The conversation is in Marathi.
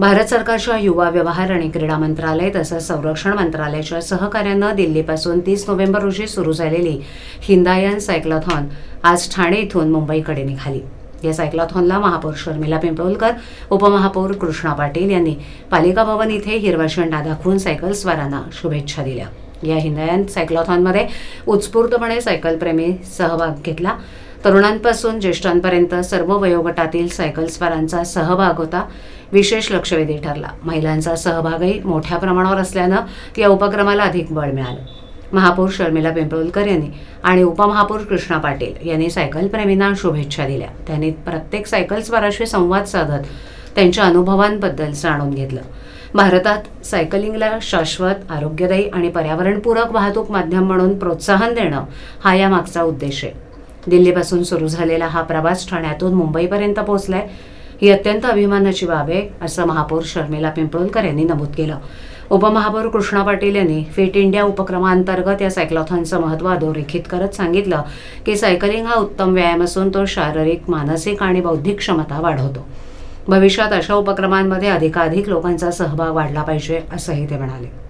भारत सरकारच्या युवा व्यवहार आणि क्रीडा मंत्रालय तसंच संरक्षण मंत्रालयाच्या सहकार्यानं दिल्लीपासून तीस नोव्हेंबर रोजी सुरू झालेली हिंदायन सायक्लॉथॉन आज ठाणे इथून मुंबईकडे निघाली. या सायक्लॉथॉनला महापौर शर्मिला पिंपळकर उपमहापौर कृष्णा पाटील यांनी पालिका भवन इथे हिरवा झेंडा दाखवून सायकल स्वारांना शुभेच्छा दिल्या. या हिंदायन सायक्लॉथॉनमध्ये उत्स्फूर्तपणे सायकलप्रेमी सहभाग घेतला. तरुणांपासून ज्येष्ठांपर्यंत सर्व वयोगटातील सायकलस्वारांचा सहभाग होता विशेष लक्षवेधी ठरला. महिलांचा सहभागही मोठ्या प्रमाणावर असल्यानं या उपक्रमाला अधिक बळ मिळालं. महापौर शर्मिला पिंपळकर यांनी आणि उपमहापौर कृष्णा पाटील यांनी सायकलप्रेमींना शुभेच्छा दिल्या. त्यांनी प्रत्येक सायकलस्वाराशी संवाद साधत त्यांच्या अनुभवांबद्दल जाणून घेतलं. भारतात सायकलिंगला शाश्वत आरोग्यदायी आणि पर्यावरणपूरक वाहतूक माध्यम म्हणून प्रोत्साहन देणं हा यामागचा उद्देश आहे. दिल्लीपासून सुरू झालेला हा प्रवास ठाण्यातून मुंबईपर्यंत पोहोचलाय. ही अत्यंत अभिमानाची बाब आहे असं महापौर शर्मिला पिंपळकर यांनी नमूद केलं. उपमहापौर कृष्णा पाटील यांनी फिट इंडिया उपक्रमांतर्गत या सायक्लॉथॉनचं महत्त्व अधोरेखित करत सांगितलं की सायकलिंग हा उत्तम व्यायाम असून तो शारीरिक मानसिक आणि बौद्धिक क्षमता वाढवतो. भविष्यात अशा उपक्रमांमध्ये अधिकाधिक लोकांचा सहभाग वाढला पाहिजे असंही ते म्हणाले.